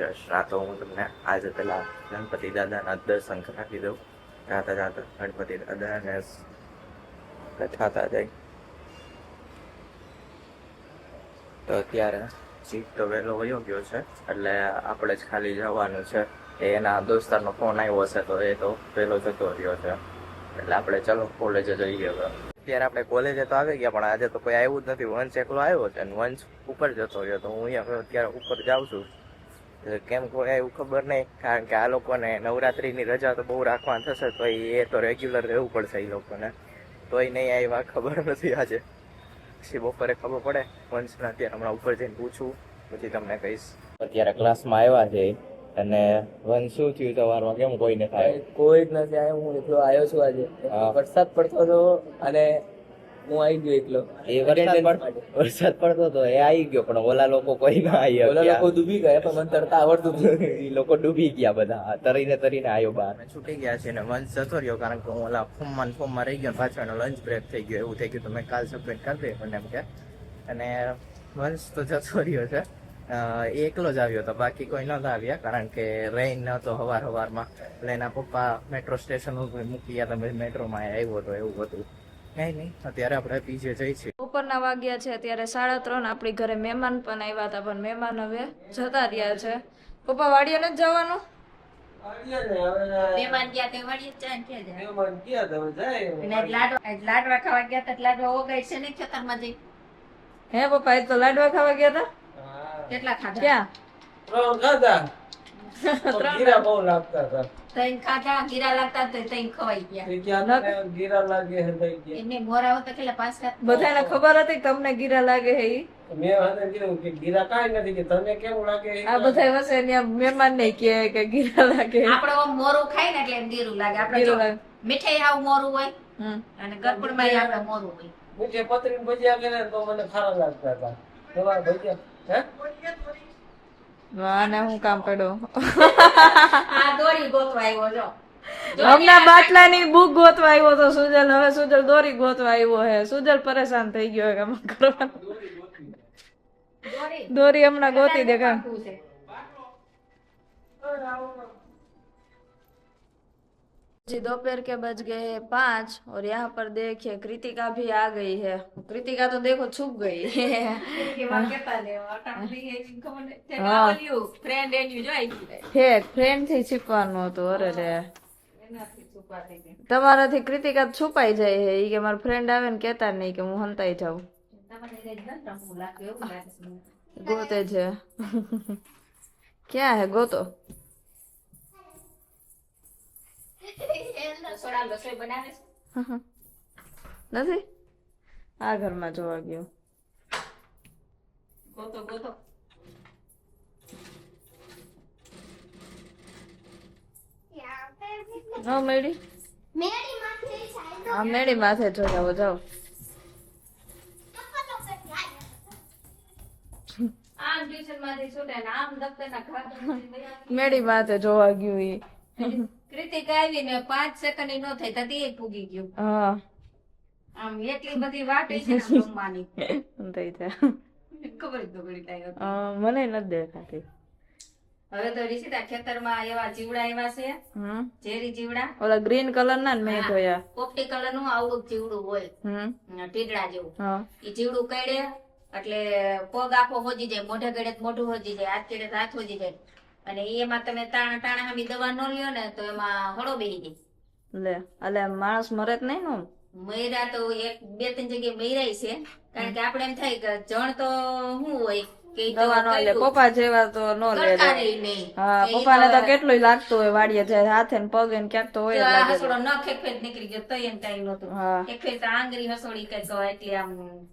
જય શ્રી તો હું તમને આજે પેલા ગણપતિ દાદાના દર્શન કરાવી દઉં જાતા જાતા ગણપતિ દાદાને કથાતા જાય તો અત્યારે જીપ તો વહેલો વયો ગયો છે, એટલે આપણે જ ખાલી જવાનું છે. એના દોસ્તારનો ફોન આવ્યો છે, તો એ તો પહેલો જતો રહ્યો છે. એટલે આપણે ચલો કોલેજે જઈએ હવે. અત્યારે આપણે કોલેજે તો આવી ગયા, પણ આજે તો કોઈ આવ્યું જ નથી. વંશ એકલો આવ્યો છે અને વંશ ઉપર જતો રહ્યો, તો હું અહીંયા અત્યારે ઉપર જાઉં છું. કેમ કોઈ આવ્યું ખબર નહીં કારણ કે આ લોકોને નવરાત્રિની રજા તો બહુ રાખવાની થશે તો એ તો રેગ્યુલર રહેવું પડશે એ લોકોને. તોય નહીં આવ્યા ખબર નથી આજે. પછી બપોરે ખબર પડે વંશને અત્યારે હમણાં ઉપર જઈને પૂછું પછી તમને કહીશ. અત્યારે ક્લાસમાં આવ્યા છે અને વંશ શું થયું સવારમાં? કેમ કોઈ થાય? કોઈ જ નથી આવ્યો હું એકલો આવ્યો છું આજે. વરસાદ પડતો હતો અને હું આવી ગયો એકલો એ વરસાદ પડતો હતો એ આવી ગયો પણ ઓલા લોકો કોઈ ના આવી ઓલા લોકો ડૂબી ગયા પણ મને તરતા આવડતું હતું ઈ લોકો ડૂબી ગયા બધા તરીને તરીને આવ્યો બહાર. છૂટી ગયા છે ને વંશ જતો રહ્યો કારણ કે હું ઓલા ફોર્મમાં ને ફોર્મમાં રહી ગયો પાછળનો લંચ બ્રેક થઈ ગયો એવું થઈ ગયું તો મેં કાલ સબમિટ કરી દે મને એમ કે. અને વંશ તો જતો રહ્યો છે. એ એકલો જ આવ્યો હતો બાકી કોઈ નહોતા આવ્યા કારણ કે રેઇન નહોતો હવાર હવારમાં. એટલે એના પપ્પા મેટ્રો સ્ટેશન ઉપર મૂકી ગયા તમે મેટ્રોમાં આવ્યો હતો એવું હતું. કઈ નહીં. અત્યારે આપણે પીછે જઈ છીએ. બપોરના વાગ્યા છે અત્યારે સાડા ત્રણ. આપણી ઘરે મહેમાન પણ આવ્યા હતા પણ મહેમાન હવે જતા રહ્યા છે. પપ્પા વાડીએ નથી જવાનું? લાડવા ખાવા ગયા તા લાડવા ઓગાય છે ને ખેતરમાં જઈ. હે પપ્પા એ તો લાડવા ખાવા ગયા હતા કેટલા ખાધા? ક્યાં? તૈન ખાધા. ગીરા બહુ લાગતા ગીરા લાગતા તો તઈન ગીરા લાગે હે તઈ ગયા બધાને ખબર હતી તમને ગીરા લાગે હે મેં ગીરા કાઈ કેવું લાગે આ બધા વસે ને ને કે ગીરા લાગે આપણે મોરું ખાય મીઠાઈ હાવ મોરું હોય અને મોરું હોય. મુજે પતરીન ભજીયા તો મને ખારા લાગતા હતા. ભજીયા આને હું કામ પડ્યો આ દોરી ગોતવા આવ્યો જો. હમણાં બાટલાની બુક ગોતવા આવ્યો તો સુજલ હવે સુજલ દોરી ગોતવા આવ્યો હે. સુજલ પરેશાન થઈ ગયો કે આમાં કરવાનું. દોરી. દોરી હમણાં ગોતી દે કામ. પાકું છે. जी दोपहर के बज गए हैं पाँच और यहाँ पर देखिए कृतिका भी आ गई है कृतिका तो देखो छुप गई કેવા કેતા ને અટાણ થઈ ગઈ છે, ખબર નહીં. તે હા. ઓલ્યું, friend એન્યુ જો આવી ગયું. ફેક ફ્રેન્ડ થી છીપવાનું હતું અરે રે એનાથી છુપા થઈ ગઈ. તમારાથી કૃતિકા છુપાઈ જાય છે ઈ કે મારા ફ્રેન્ડ આવે ને કેતા નહીં કે હું હંતાઈ જાઉં તમારે કઈ ગંધ રમવું લાગે એવું લાગે છે મને. ગોતે છે ક્યાં હે ગોતો રસોડા રસોઈ બનાવે છે નથી આ ઘરમાં જોવા ગયો ગોતો ગોતો નો મેડી આ મેડી માથે જો જાઓ જાઓ આમ ટ્યુશનમાંથી છૂટે ને આમ દફતરના ખાતા મેડી માથે જોવા ગયું ઈ કૃતિક આવી ને પાંચ સેકન્ડ નો થઈ તદી એ પૂગી ગયું. હા. આમ એટલી બધી વાટ છે ને રમવાની. થઈ જાય ખબર જ ન પડી મને નથી દેખાતી. હવે તો રિષિતા ખેતરમાં એવા જીવડા એવા છે. ઝેરી જીવડા. ઓલા ગ્રીન કલર ના મેં જોયા. પોપટી કલરનું આવું જીવડું હોય. ટીડડા જેવું. એ જીવડું કઈડે એટલે પગ આખો હોજી જાય મોઢે ગળે મોઢું હોજી જાય હાથ કેડે હાથ હોજી જાય. અને એમાં તમે તાણા તાણા હામી દવા ન લ્યો ને તો એમાં હળો બેહી જાય. લે એટલે માણસ મરે જ નહીં ને મૈરા તો એક બે ત્રણ જગ્યાએ મૈરાય છે. કારણ કે આપણે એમ થાય કે જણ તો શું હોય દવા નો લે પપ્પા જેવા તો નો લે. હા પપ્પા ને તો તો કેટલું લાગતું હોય વાડીએ જાય હાથે ને પગે ને ક્યાંક તો હોય હસોડો ન ખેખેટ નીકળી ગયો તો એમ કાંઈ નહોતું. હા. એક ફેર તો આંગળી હસોડી કંઈક એટલી આમ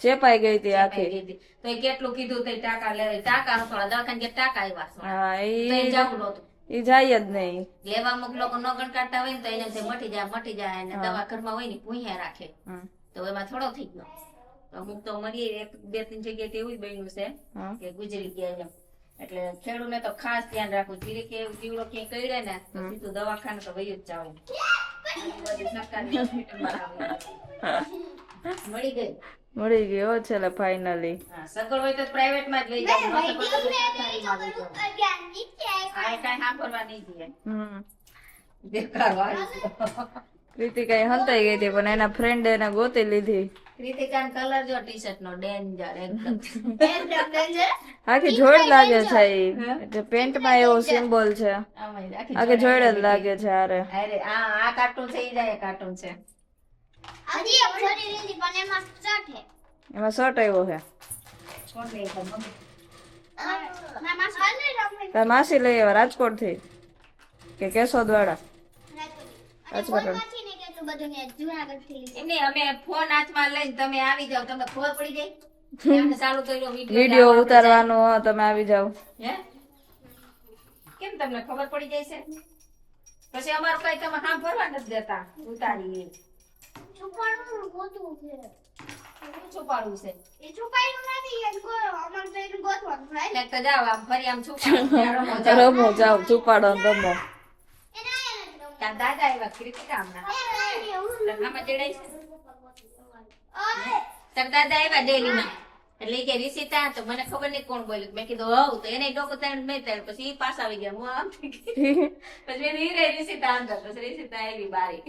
ચેપાઈ ગઈ હતી આખી તો એ કેટલું કીધું તો ટાકા લે ટાકા હસોડા દવાખાને ગયા ટાકા આવ્યા હા એ જવું નતું ઈ જાય જ નહીં. લેવા અમુક લોકો ન ગણકારતા હોય ને તો એને મટી જાય મટી જાય અને દવા ઘરમાં હોય ને પૂંહ્યા રાખે. તો એમાં થોડો થઈ ગયો. તો અમુક તો મરી એક બે ત્રણ જગ્યાએ તો એવું જ બન્યું છે કે ગુજરી ગયા એમ. એટલે ખેડૂને તો ખાસ ધ્યાન રાખવું જીરે કે જીવડો ક્યાંય કરે ને તો સીધું દવાખાને તો વયું જ જવું. મળી ગઈ મળી ગયો છેલ્લે ફાઇનલી સગવડ હોય તો પ્રાઇવેટમાં જ લઈ એ સાંભળવા નહીં દે. હમ. કૃતિકા હંતાઈ ગઈ હતી પણ એના ફ્રેન્ડ એને ગોતી લીધી. રીતિકા કલર જો ટી શર્ટ નો ડેન્જર આખી જોડ લાગે છે એટલે પેન્ટ પેન્ટમાં એવો સિમ્બોલ છે. આખી જોડ જ લાગે છે અરે અરે આ આ કાર્ટૂન છે ઈ જાય કાર્ટૂન છે. એમાં શર્ટ આવ્યો છે. માસી લઈ આવ્યા. રાજકોટથી કે કેશોદ વાળા વીડિયો વીડિયો ઉતારવાનો તમે આવી જાવ કેમ તમને ખબર પડી જાય છે? પછી અમારું કઈ તમે હામ ભરવા નથી દેતા ઉતારી છુપાડવું છે. એટલે તો જાઓ આમ ફરી આમ છુપાડવું ત્યાં રમો જાઓ. રમો જાવ છુપાડો રમો. ત્યાં દાદા એવા ક્રિકેટ હમણાં આમાં જડાય છે. તાર દાદા આવ્યા ડેરીમાં. એટલે કે રિષિતા તો મને ખબર નહીં કોણ બોલ્યું. મેં કીધું હવ તો એને ડોકો તાણ મેં તાણ પછી પાસ આવી ગયા. હું આમ પછી મેં હીરે રે અંદર. પછી રિષિતા આવી બારી.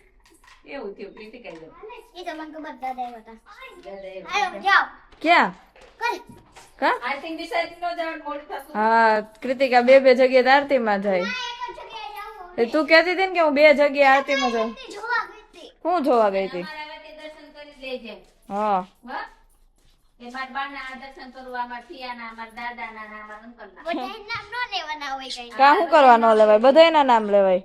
એવું થયું ક્રિતિકા દાદા આવ્યા. ક્યાં? કા? થિંક think decide નો જવાનું મોડું થતું. હા કૃતિકા બે બે જગ્યાએ આરતી માં જાય. એ તું કહેતી હતી ને કે હું બે જગ્યાએ આરતી માં જાઉં. હું જોવા ગઈ હતી? હા. હો? એ મારા બાના આ દર્શન કરવું ને અમારા અંકલના. કા શું કરવા ન લેવાય? બધાયના નામ લેવાય.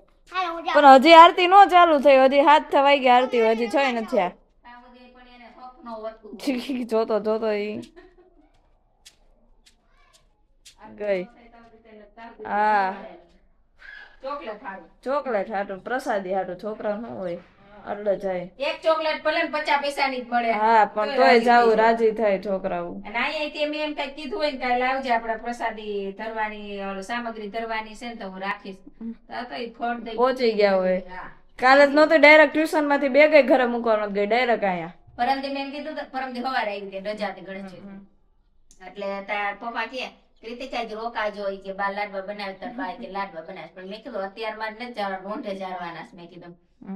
પણ હજી આરતી નો ચાલુ થઈ. હજી હાથ થવાઈ ગયા આરતી હજી છ નથી આ. આ બધે પણ એને હક નો વર્તું જોતો જોતો ઈ. ગઈ. હા. ચોકલેટ હાટું પ્રસાદી હાટું છોકરા નું હોય એટલે જાય. એક ચોકલેટ ભલે પચાસ પૈસાની જ મળે. હા પણ તોય જાવું રાજી થાય છોકરાઓ. અને એમ કઈ કીધું હોય ને કાંઈ લાવજે આપણે પ્રસાદી ધરવાની સામગ્રી ધરવાની છે ને તો હું રાખીશ. તો ફળ દઈ પહોંચી ગયા હોય. કાલે જ નહોતું ડાયરેક્ટ ટ્યુશનમાંથી બે ગઈ ઘરે મૂકવાનું ગઈ ડાયરેક્ટ અહીંયા. પરમદી મેં કીધું પરમદી હવારે આવી ગઈ રજા હતી ગણેશ એટલે તાર પપ્પા કે કૃતિકા જ રોકાજો ઈ કે બા લાડવા બનાવી તાર બા કે લાડવા બનાવે પણ મેં કીધું અત્યારમાં જ નથી મોઢે જારવાના મેં કીધું.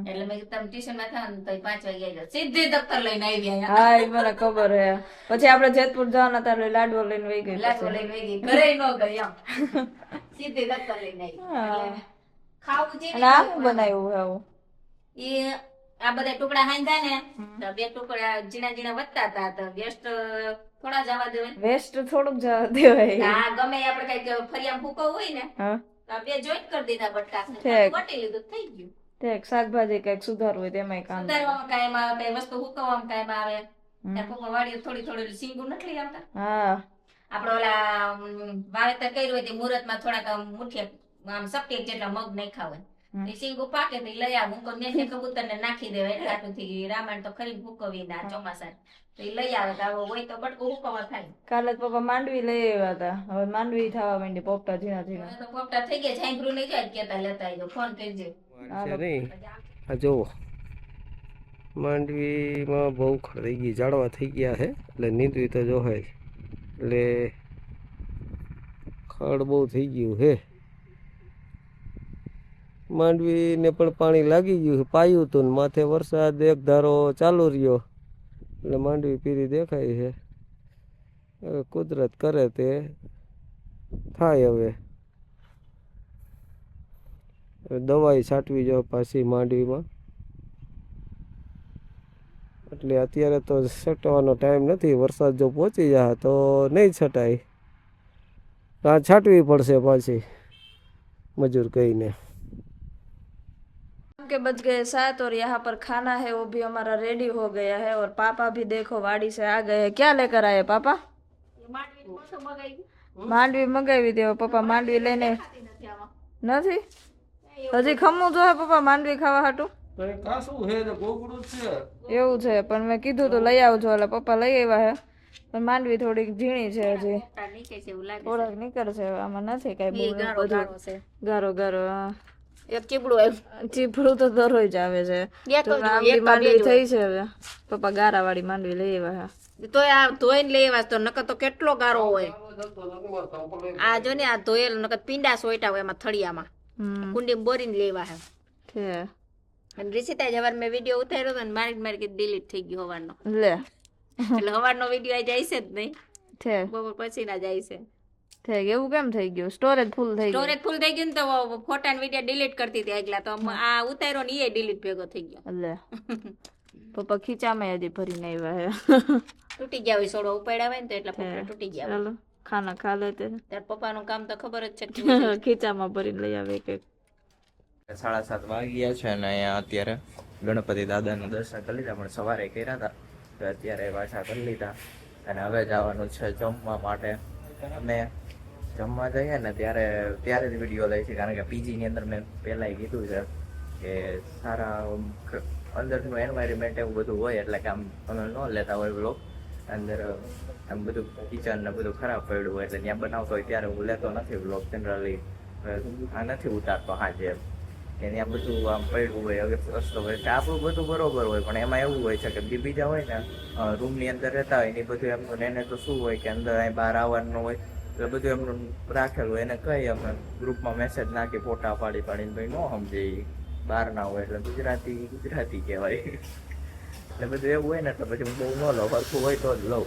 એટલે મેં તમે ટ્યુશનમાં થાવ તો પાંચ વાગે આવી સીધી દફતર લઈને આવી હા એ મને ખબર હે. પછી આપણે જેતપુર જવાના તારે લાડવો લઈને વહી ગઈ લાડવો લઈને વહી ગઈ. ઘરે ન ગઈ એમ. સીધી દફતર લઈને આવી. ખાવું જેવી બનાવ્યું આવું? ઈ આ બધા ટુકડા હાંધા ને તો બે ટુકડા ઝીણા ઝીણા વધતા હતા તો વેસ્ટ થોડા જવા દેવાય. વેસ્ટ થોડુંક જવા દેવાય. હા ગમે આપણે કંઈક ફરિયામ ફૂકવું હોય ને હા. તો બે જોઈન્ટ કરી દીધા બટકા. વટી લીધું થઈ ગયું. ઠીક. શાકભાજી કંઈક સુધારવું હોય તેમાં કામ. સુધારવામાં કાયમ આવે કઈ વસ્તુ હુકવામાં કાયમ આવે. હમ. વાળી થોડી થોડી સિંગુ નથી આવતા. હા. આપણે ઓલા વાવેતર કર્યું હોય તે મુહૂર્તમાં થોડાક આમ મુઠિયા આમ સપટેક જેટલા મગ નાખ્યા હોય. સિંગું પાકે તો લઈ આવું હું મેં કબૂતર ને નાખી દેવાય એટલે આટલુંથી રામાયણ તો ખરી ભૂકવી ના ચોમાસા તો લઈ આવે તો આવો હોય તો બટકો હુકવવા થાય. કાલે જ પપ્પા માંડવી લઈ આવ્યા હતા. હવે માંડવી થવા માંડી પોપટા ઝીણા ઝીણા. તો પોપટા થઈ ગયા સાંભળ્યું લઈ જાય કેતા લેતા આવજો ફોન કરજો. આ જુઓ. માંડવીમાં બહુ ખડ થઈ ગઈ જાડવા થઈ ગયા છે એટલે નીંદવી તો જો હોય એટલે ખડ બહુ થઈ ગયું છે. માંડવીને પણ પાણી લાગી ગયું છે. પાયું હતું ને માથે વરસાદ એક ધારો ચાલુ રહ્યો. એટલે માંડવી પીરી દેખાય છે. હવે કુદરત કરે તે. થાય હવે. દવાઈ છાંટવી જો પાછી માંડવીમાં. એટલે અત્યારે તો છટવાનો ટાઈમ નથી. વરસાદ જો પહોંચી જાય તો નહીં છટાય. આ છાંટવી પડશે પાછી, મજૂર કહીને. के बज गए सात और यहाँ पर खाना है वो भी हमारा रेडी हो गया है और पापा भी देखो वाड़ी से आ गए हैं क्या लेकर आए पापा માંડવી મંગાવી દેવો પપ્પા માંડવી લઈને નથી હજી ખમવું જો પપ્પા માંડવી ખાવા હાટું કાશું છે ને ગોગડું છે એવું છે પણ મેં કીધું તો લઈ આવજો એટલે પપ્પા લઈ આવ્યા હે પણ માંડવી થોડીક ઝીણી છે હજી નીચે છે એવું લાગે થોડાક નીકળશે આમાં નથી કઈ એ બહુ ગારો બધું ગારો છે ગારો ગારો હા એક આવ્યું ચીપડું તો દરરોજ આવે છે. એક તો જ હોય, આંબલી એક કા બે માંડવી થઈ છે હવે. પપ્પા ગારા વાળી માંડવી લઈ આવ્યા છે. આ ધોઈને લઈ આવ્યા તો નકર તો કેટલો ગારો હોય. આ જો ને આ ધોયેલ નકર પીંડા સોયટા હોય એમાં થળિયામાં. કુંડી બોરીને લેવા હે છે. અને રિષિતા જવાર મેં વીડિયો ઉતાર્યો હતો ને મારી મારી ડિલીટ થઈ ગયો હવારનો. લે. એટલે હવારનો વીડિયો આ જાય છે જ નહીં. છે. બપોર પછી ના જાય છે ઠીક એવું કેમ થઈ ગયું? સ્ટોરેજ ફૂલ થઈ ગયું. સ્ટોરેજ ફૂલ થઈ ગયું ને તો ફોટા વીડિયો ડિલીટ કરતી હતી આગલા. તો આ ઉતાર્યો ને એ ડિલીટ ભેગો થઈ ગયો. એટલે પપ્પા ખીચામાં હજી ભરીને આવ્યા તૂટી ગયા હોય સોડો ઉપાડ્યા હોય ને તો એટલા પપ્પા તૂટી ગયા. ચાલો ખાના ખા લેતે તાર પપ્પાનું કામ તો ખબર જ છે ખીચામાં ભરીને લઈ આવે એક સાડા સાત વાગ્યા છે અને અહીંયા અત્યારે ગણપતિ દાદાના દર્શન કરી લીધા પણ સવારે કર્યા હતા. તો અત્યારે પાછા કરી લીધા. અને હવે જવાનું છે જમવા માટે. અમે જમવા જઈએ ને ત્યારે ત્યારે જ વીડિયો લઈ છે. કારણ કે પીજી ની અંદર મેં પહેલાંય કીધું છે કે સારા અંદરનું એન્વાયરમેન્ટ એવું બધું હોય, એટલે કે આમ અમે ન લેતા હોય બ્લોક અંદર આમ બધું કિચન ને બધું ખરાબ પડ્યું હોય, એટલે ત્યાં બનાવતો હોય ત્યારે હું લેતો નથી બ્લોક જનરલી આ નથી ઉતારતો હાજે એમ. કે ત્યાં બધું આમ પડ્યું હોય હવે રસ્તો હોય કે આપણું બધું બરોબર હોય, પણ એમાં એવું હોય છે કે બી- બીજા હોય ને રૂમની અંદર રહેતા હોય ને બધું એમનું એને તો શું હોય કે અંદર અહીં બહાર આવવાનું હોય એટલે બધું એમનું રાખેલું. એને કહી અમે ગ્રુપમાં મેસેજ નાખી, ફોટા પાડી પાડીને ભાઈ, ન સમજે. બહાર ના હોય એટલે ગુજરાતી ગુજરાતી કહેવાય. એટલે બધું એવું હોય ને, એટલે પછી હું બહુ ન લઉં. હરખું હોય તો જ લઉં.